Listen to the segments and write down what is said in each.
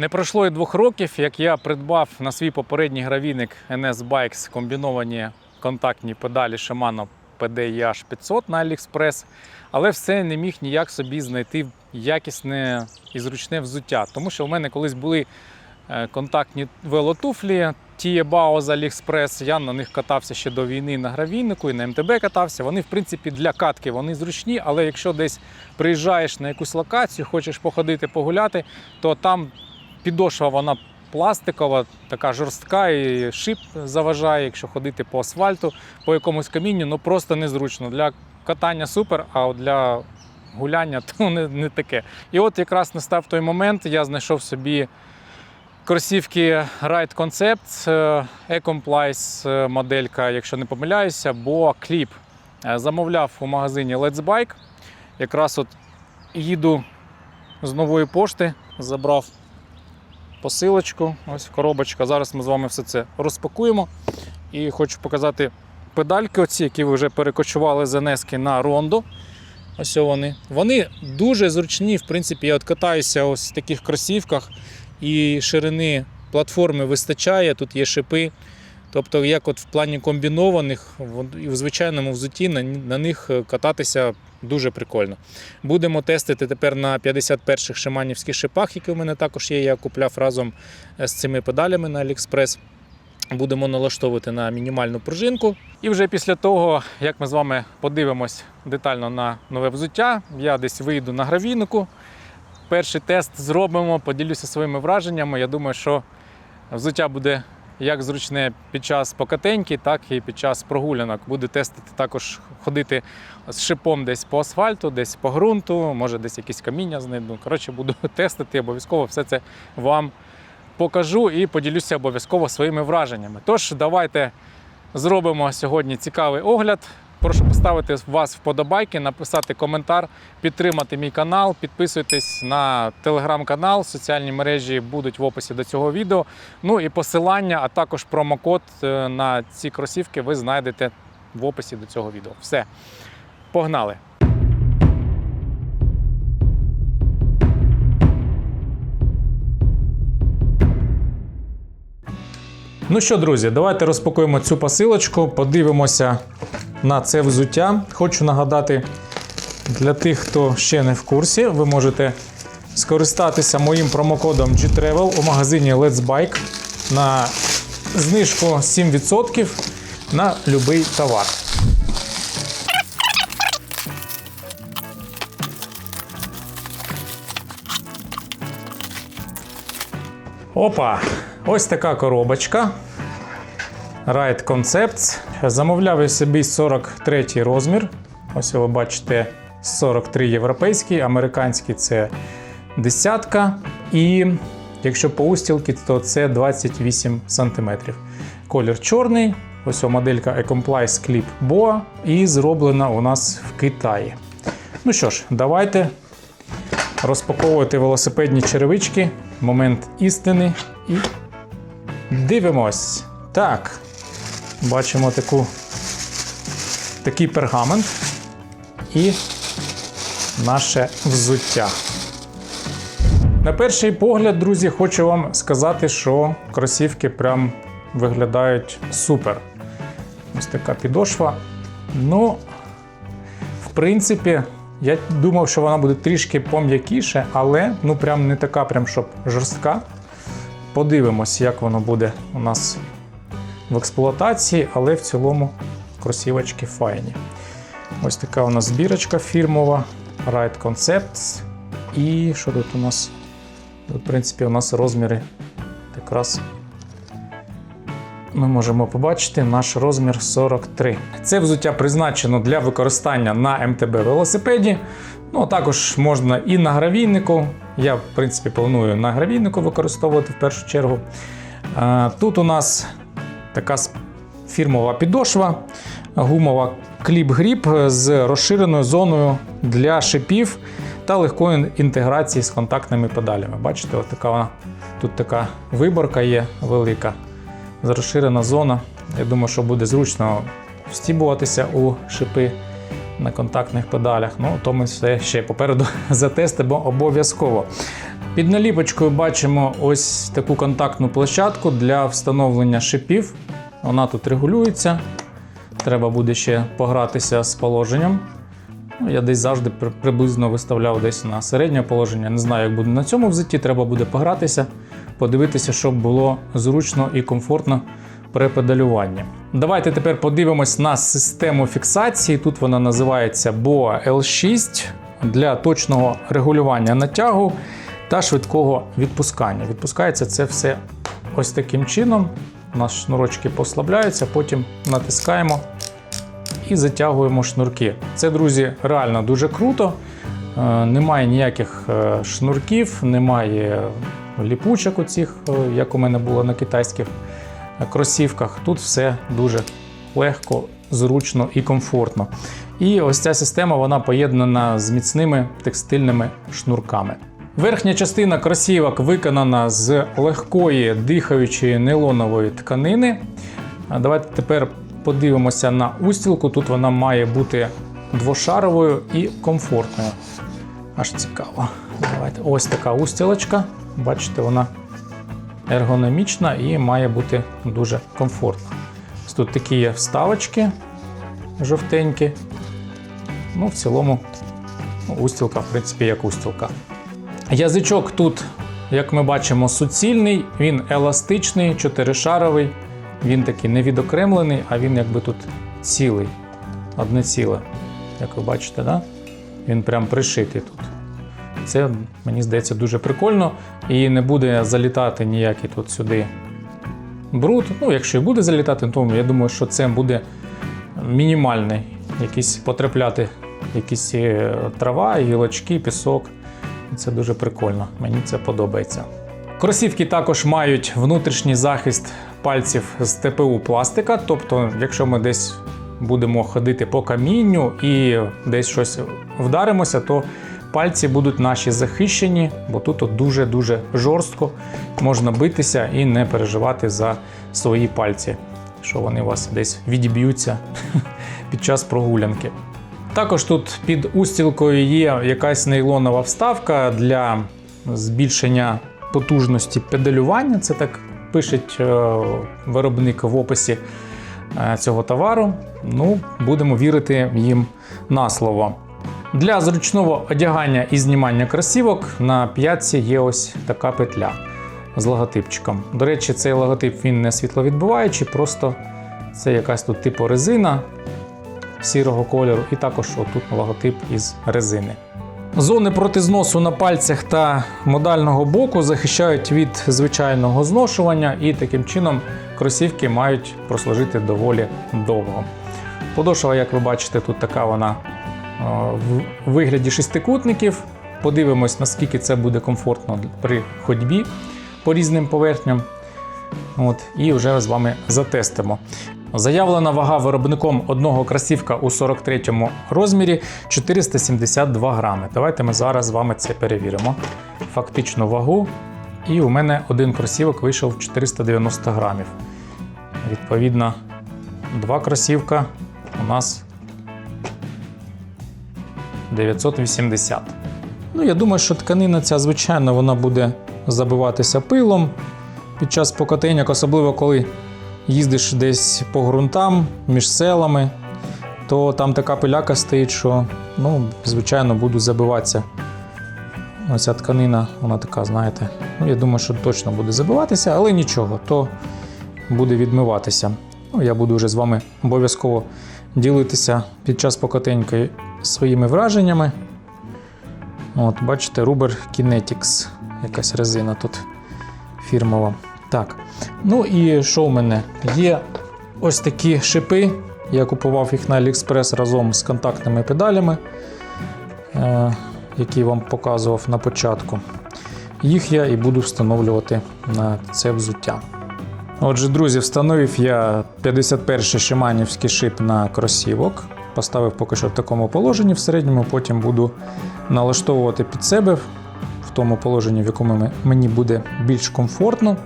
Не пройшло і двох років, як я придбав на свій попередній гравійник NS Bikes комбіновані контактні педалі Shimano PDIH 500 на AliExpress, але все не міг ніяк собі знайти якісне і зручне взуття. Тому що у мене колись були е, контактні велотуфлі Тієбао з AliExpress. Я на них катався ще до війни на гравійнику і на МТБ катався. Вони, в принципі, для катки вони зручні, але якщо десь приїжджаєш на якусь локацію, хочеш походити, погуляти, то там підошва вона пластикова, така жорстка, і шип заважає, якщо ходити по асфальту, по якомусь камінню, ну просто незручно. Для катання супер, а для гуляння то не, не таке. І от якраз настав той момент, я знайшов собі кросівки Ride Concept, е, Ecomplice е, моделька, якщо не помиляюся, бо кліп Е, замовляв у магазині Let's Bike. Якраз от їду з нової пошти, забрав посилочку, ось коробочка. Зараз ми з вами все це розпакуємо. І хочу показати педальки, оці, які ви вже перекочували з Енески на Рондо. Ось вони. Вони дуже зручні. В принципі, я от катаюся ось в таких кросівках, і ширини платформи вистачає, тут є шипи. Тобто, як от в плані комбінованих, і в звичайному взутті на, них е, кататися дуже прикольно. Будемо тестити тепер на 51-х шиманівських шипах, які у мене також є. Я купляв разом е, з цими педалями на AliExpress. Будемо налаштовувати на мінімальну пружинку. І вже після того, як ми з вами подивимось детально на нове взуття, я десь вийду на гравійнику. Перший тест зробимо, поділюся своїми враженнями. Я думаю, що взуття буде як зручне під час покатеньки, так і під час прогулянок. Буду тестити також ходити з шипом десь по асфальту, десь по ґрунту, може десь якісь каміння знайду. Коротше, буду тестити, обов'язково все це вам покажу і поділюся обов'язково своїми враженнями. Тож, давайте зробимо сьогодні цікавий огляд. Прошу поставити вас вподобайки, написати коментар, підтримати мій канал, підписуйтесь на телеграм-канал, соціальні мережі будуть в описі до цього відео. Ну і посилання, а також промокод е, на ці кросівки ви знайдете в описі до цього відео. Все, погнали! Ну що, друзі, давайте розпакуємо цю посилочку, подивимося на це взуття. Хочу нагадати для тих, хто ще не в курсі, ви можете скористатися моїм промокодом GTravel у магазині Let's Bike на знижку 7% на будь-який товар. Опа! Ось така коробочка. Ride Concepts. Замовляв я собі 43 розмір. Ось ви бачите 43 європейський, американський це десятка. І якщо по устілки, то це 28 см. Колір чорний. Ось моделька Ecomplice Clip Boa і зроблена у нас в Китаї. Ну що ж, давайте розпаковувати велосипедні черевички. Момент істини. І дивимось. Так, бачимо таку, такий пергамент і наше взуття. На перший погляд, друзі, хочу вам сказати, що кросівки прям виглядають супер. Ось така підошва. Ну, в принципі, я думав, що вона буде трішки пом'якіше, але ну прям не така, прям щоб жорстка. Подивимось, як воно буде у нас в експлуатації, але в цілому кросівочки файні. Ось така у нас збірочка фірмова, Ride Concepts. І що тут у нас? В принципі, у нас розміри якраз ми можемо побачити наш розмір 43. Це взуття призначено для використання на МТБ велосипеді. Ну, а також можна і на гравійнику. Я, в принципі, планую на гравійнику використовувати в першу чергу. Тут у нас така фірмова підошва, гумова кліп-гріп з розширеною зоною для шипів та легкої інтеграції з контактними педалями. Бачите, от така тут така виборка є велика, розширена зона. Я думаю, що буде зручно встібуватися у шипи на контактних педалях. Ну, то ми все ще попереду затестимо обов'язково. Під наліпочкою бачимо ось таку контактну площадку для встановлення шипів. Вона тут регулюється. Треба буде ще погратися з положенням. Ну, я десь завжди приблизно виставляв десь на середнє положення. Не знаю, як буде на цьому взутті. Треба буде погратися, подивитися, щоб було зручно і комфортно при педалюванні. Давайте тепер подивимось на систему фіксації. Тут вона називається BOA L6 для точного регулювання натягу та швидкого відпускання. Відпускається це все ось таким чином. У нас шнурочки послабляються, потім натискаємо і затягуємо шнурки. Це, друзі, реально дуже круто. Е, Немає ніяких е, шнурків, немає ліпучок оцих, е, як у мене було на китайських кросівках. Тут все дуже легко, зручно і комфортно. І ось ця система вона поєднана з міцними текстильними шнурками. Верхня частина кросівок виконана з легкої дихаючої нейлонової тканини. Давайте тепер подивимося на устілку. Тут вона має бути двошаровою і комфортною. Аж цікаво. Давайте. Ось така устілочка. Бачите, вона ергономічна і має бути дуже комфортна. Тут такі є вставочки жовтенькі. Ну, в цілому, ну, устілка, в принципі, як устілка. Язичок тут, як ми бачимо, суцільний, він еластичний, чотиришаровий. Він такий не відокремлений, а він якби тут цілий, одне ціле. Як ви бачите, да? він прям пришитий тут. Це, мені здається, дуже прикольно. І не буде залітати ніякий тут сюди бруд. Ну, якщо і буде залітати, то я думаю, що це буде мінімальний. Якісь потрапляти, якісь е, трава, гілочки, пісок. Це дуже прикольно. Мені це подобається. Кросівки також мають внутрішній захист пальців з ТПУ пластика. Тобто, якщо ми десь будемо ходити по камінню і десь щось вдаримося, то пальці будуть наші захищені, бо тут дуже-дуже жорстко можна битися і не переживати за свої пальці, що вони у вас десь відіб'ються під час прогулянки. Також тут під устілкою є якась нейлонова вставка для збільшення потужності педалювання. Це так пише е, виробник в описі е, цього товару. Ну, будемо вірити їм на слово. Для зручного одягання і знімання кросівок на п'ятці є ось така петля з логотипчиком. До речі, цей логотип він не світловідбиваючий, просто це якась тут типу резина сірого кольору, і також отут логотип із резини. Зони проти зносу на пальцях та модального боку захищають від звичайного зношування, і таким чином кросівки мають прослужити доволі довго. Подошва, як ви бачите, тут така вона в вигляді шестикутників. Подивимось, наскільки це буде комфортно при ходьбі по різним поверхням. От, і вже з вами затестимо. Заявлена вага виробником одного кросівка у 43 розмірі 472 грами. Давайте ми зараз з вами це перевіримо. Фактичну вагу. І у мене один кросівок вийшов 490 грамів. Відповідно, два кросівка у нас 980. Ну, я думаю, що тканина ця, звичайно, вона буде забиватися пилом під час покатання, особливо коли їздиш десь по ґрунтам між селами, то там така пиляка стоїть, що, ну, звичайно, буду забиватися. Оця тканина, вона така, знаєте. Ну, я думаю, що точно буде забиватися, але нічого, то буде відмиватися. Ну, я буду вже з вами обов'язково ділитися під час покатеньки своїми враженнями. От, бачите, Ruber Kinetics, якась резина тут фірмова. Так. Ну і що в мене? Є ось такі шипи. Я купував їх на AliExpress разом з контактними педалями, е, які вам показував на початку. Їх я і буду встановлювати на це взуття. Отже, друзі, встановив я 51-й шиманівський шип на кросівок. Поставив поки що в такому положенні в середньому, потім буду налаштовувати під себе в тому положенні, в якому мені буде більш комфортно.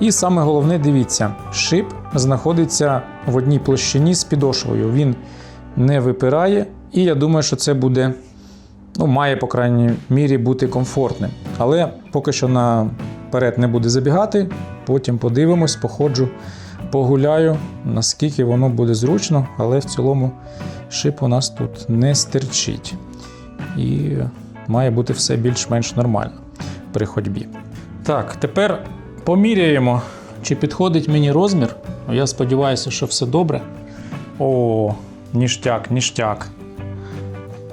І саме головне, дивіться, шип знаходиться в одній площині з підошвою. Він не випирає, і я думаю, що це буде ну, має, по крайній мірі, бути комфортним. Але поки що наперед не буде забігати, потім подивимось, походжу, погуляю, наскільки воно буде зручно, але в цілому шип у нас тут не стирчить. І має бути все більш-менш нормально при ходьбі. Так, тепер поміряємо, чи підходить мені розмір. Я сподіваюся, що все добре. О, ніштяк, ніштяк.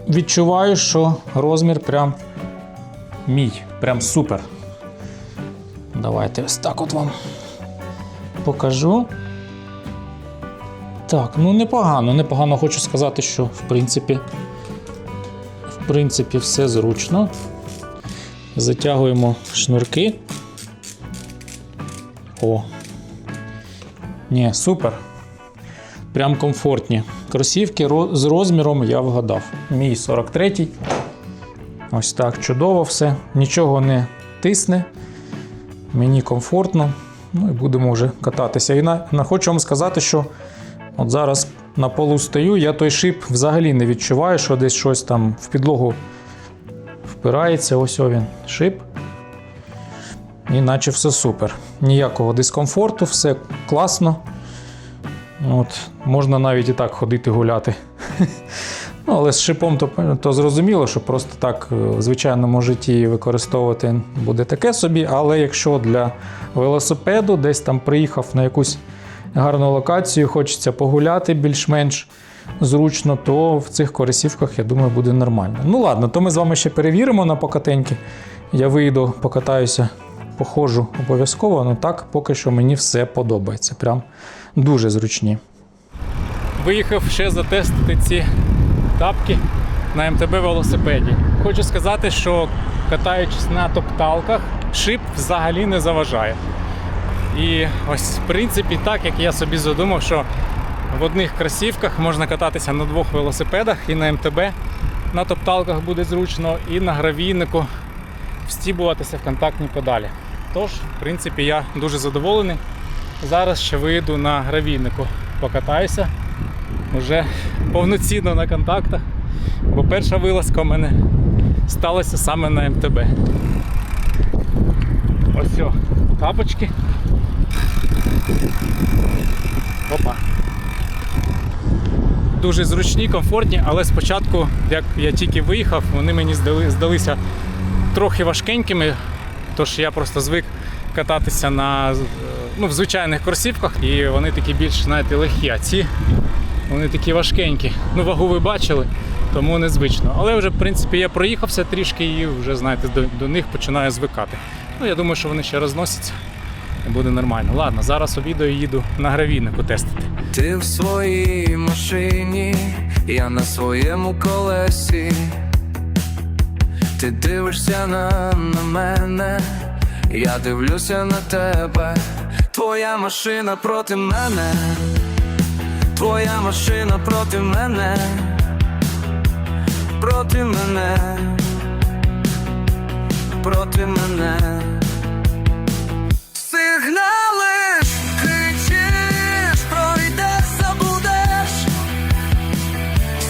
Відчуваю, що розмір прям мій, прям супер. Давайте ось так от вам покажу. Так, ну непогано, непогано хочу сказати, що в принципі, в принципі, все зручно. Затягуємо шнурки. О. Ні, супер. Прям комфортні. Кросівки з розміром я вгадав. Мій 43-й. Ось так, чудово все. Нічого не тисне. Мені комфортно. Ну і будемо вже кататися. І на, на хочу вам сказати, що от зараз на полу стою, я той шип взагалі не відчуваю, що десь щось там в підлогу впирається. Ось він шип. І наче все супер. Ніякого дискомфорту, все класно. От, можна навіть і так ходити гуляти. Ну, але з шипом то, то зрозуміло, що просто так е, в звичайному житті використовувати буде таке собі. Але якщо для велосипеду десь там приїхав на якусь гарну локацію, хочеться погуляти більш-менш зручно, то в цих корисівках, я думаю, буде нормально. Ну ладно, то ми з вами ще перевіримо на покатеньки. Я вийду, покатаюся, походжу обов'язково, але так поки що мені все подобається. Прям дуже зручні. Виїхав ще затестити ці тапки на МТБ велосипеді. Хочу сказати, що катаючись на топталках, шип взагалі не заважає. І ось, в принципі, так як я собі задумав, що в одних кросівках можна кататися на двох велосипедах і на МТБ на топталках буде зручно, і на гравійнику встібуватися в контактні педалі. Тож, в принципі, я дуже задоволений. Зараз ще вийду на гравійнику, покатаюся вже повноцінно на контактах, бо перша вилазка у мене сталася саме на МТБ. Ось о, тапочки. Опа. Дуже зручні, комфортні, але спочатку, як я тільки виїхав, вони мені здали, здалися трохи важкенькими, тож я просто звик кататися на, ну, в звичайних кросівках, і вони такі більш знаєте, легкі. А ці вони такі важкенькі. Ну, вагу ви бачили, тому незвично. Але вже, в принципі, я проїхався трішки і вже, знаєте, до, до них починаю звикати. Ну, я думаю, що вони ще розносяться і буде нормально. Ладно, зараз обіду і їду на гравійнику тестити. Ти в своїй машині, я на своєму колесі. Ти дивишся на, на мене, я дивлюся на тебе. Твоя машина проти мене, твоя машина проти мене, проти мене, проти мене. Сигналиш, кричиш, пройдеш, забудеш.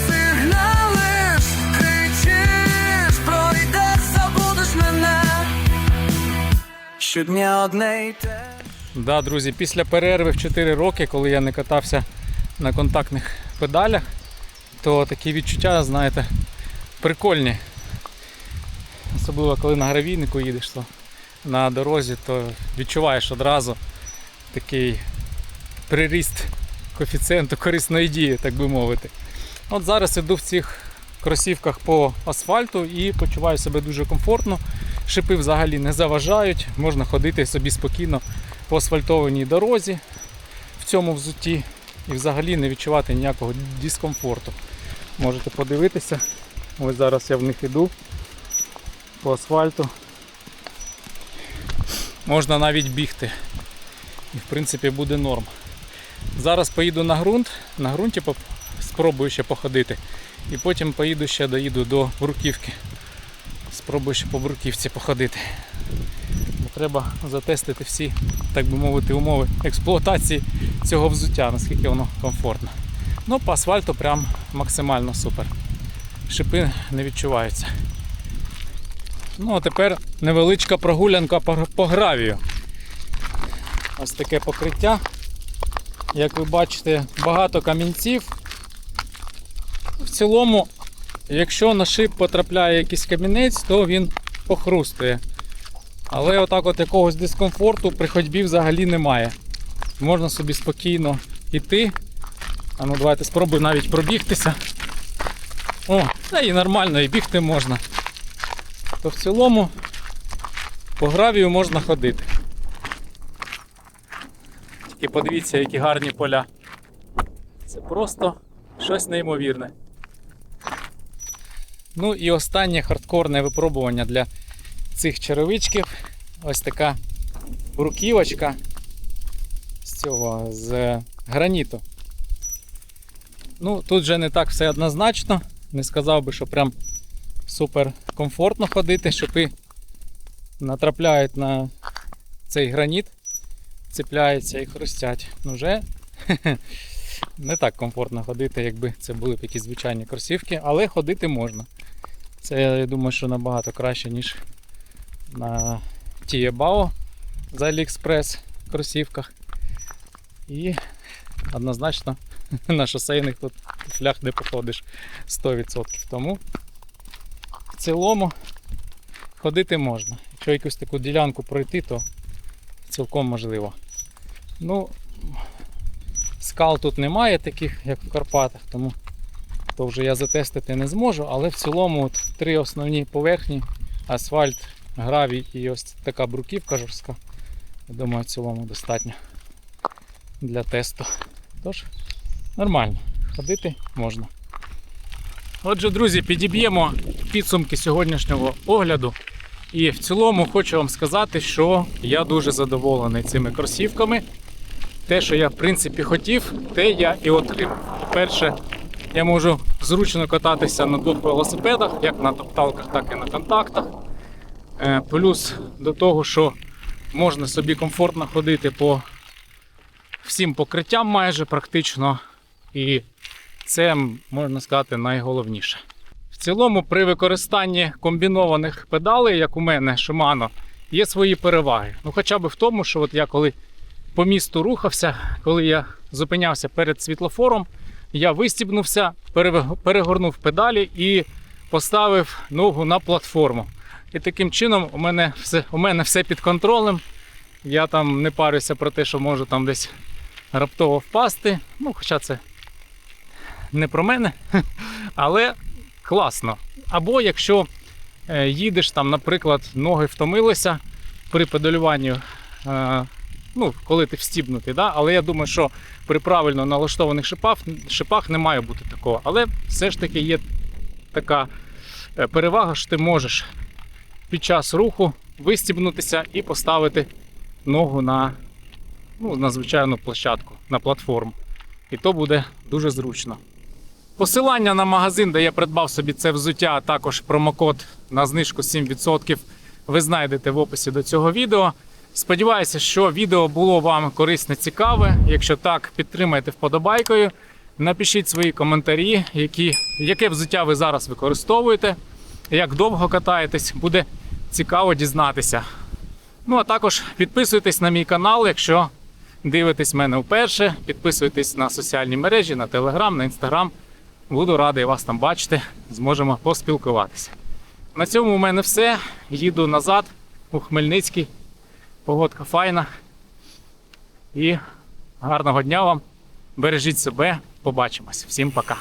Сигналиш, кричиш, пройдеш, забудеш мене. Щодня одне й. Да, друзі, після перерви в 4 роки, коли я не катався на контактних педалях, то такі відчуття, знаєте, прикольні. Особливо коли на гравійнику їдеш, то на дорозі, то відчуваєш одразу такий приріст коефіцієнту корисної дії, так би мовити. От зараз іду в цих кросівках по асфальту і почуваю себе дуже комфортно. Шипи взагалі не заважають, можна ходити собі спокійно по асфальтованій дорозі в цьому взутті і взагалі не відчувати ніякого дискомфорту. Можете подивитися. Ось зараз я в них іду по асфальту. Можна навіть бігти. І в принципі буде норм. Зараз поїду на ґрунт, на ґрунті спробую ще походити. І потім поїду ще доїду до бруківки. Спробую ще по бруківці походити. Треба затестити всі, так би мовити, умови експлуатації цього взуття, наскільки воно комфортно. Ну, по асфальту прям максимально супер. шипи не відчуваються. Ну, а тепер невеличка прогулянка по гравію. Ось таке покриття. Як ви бачите, багато камінців. В цілому, якщо на шип потрапляє якийсь камінець, то він похрустує. Але отак от якогось дискомфорту при ходьбі взагалі немає. Можна собі спокійно йти. А ну давайте спробую навіть пробігтися. О, та і нормально, і бігти можна. То в цілому по гравію можна ходити. Тільки подивіться, які гарні поля. Це просто щось неймовірне. Ну і останнє хардкорне випробування для цих черевичків. Ось така бруківочка з цього з граніту. Ну, тут вже не так все однозначно. Не сказав би, що прям супер комфортно ходити, шипи натрапляють на цей граніт, цепляються і хрустять. Ну, вже не так комфортно ходити, якби це були б якісь звичайні кросівки, але ходити можна. Це я думаю, що набагато краще, ніж на Тієбао за AliExpress кросівках. І однозначно на шосейних тут флях не походиш 100%. Тому в цілому ходити можна. Якщо якусь таку ділянку пройти, то цілком можливо. Ну, скал тут немає таких, як в Карпатах, тому то вже я затестити не зможу, але в цілому от три основні поверхні: асфальт, гравій і ось така бруківка жорстка. Я думаю, цілому достатньо для тесту. Тож, нормально, ходити можна. Отже, друзі, підіб'ємо підсумки сьогоднішнього огляду. І в цілому хочу вам сказати, що я дуже задоволений цими кросівками. Те, що я в принципі хотів, те я і отримав. По-перше, я можу зручно кататися на двох велосипедах, як на топталках, так і на контактах. Е, Плюс до того, що можна собі комфортно ходити по всім покриттям майже практично. І це, можна сказати, найголовніше. В цілому, при використанні комбінованих педалей, як у мене Shimano, є свої переваги. Ну, хоча б в тому, що от я коли по місту рухався, коли я зупинявся перед світлофором, я вистібнувся, перегорнув педалі і поставив ногу на платформу. І таким чином у мене все, у мене все під контролем. Я там не парюся про те, що можу там десь раптово впасти. Ну, хоча це не про мене, але класно. Або якщо е, їдеш там, наприклад, ноги втомилися при педалюванні, е, ну, коли ти встібнутий, да? але я думаю, що при правильно налаштованих шипах, шипах не має бути такого. Але все ж таки є така е, перевага, що ти можеш під час руху вистібнутися і поставити ногу на, ну, на звичайну площадку, на платформу. І то буде дуже зручно. Посилання на магазин, де я придбав собі це взуття, а також промокод на знижку 7%, ви знайдете в описі до цього відео. Сподіваюся, що відео було вам корисне, цікаве. Якщо так, підтримайте вподобайкою. Напишіть свої коментарі, які, яке взуття ви зараз використовуєте, як довго катаєтесь, буде цікаво дізнатися. Ну а також підписуйтесь на мій канал, якщо дивитесь мене вперше. Підписуйтесь на соціальні мережі, на Телеграм, на Інстаграм. Буду радий вас там бачити, зможемо поспілкуватися. На цьому у мене все. Їду назад у Хмельницький. Погодка файна. І гарного дня вам. Бережіть себе. Побачимось. Всім пока.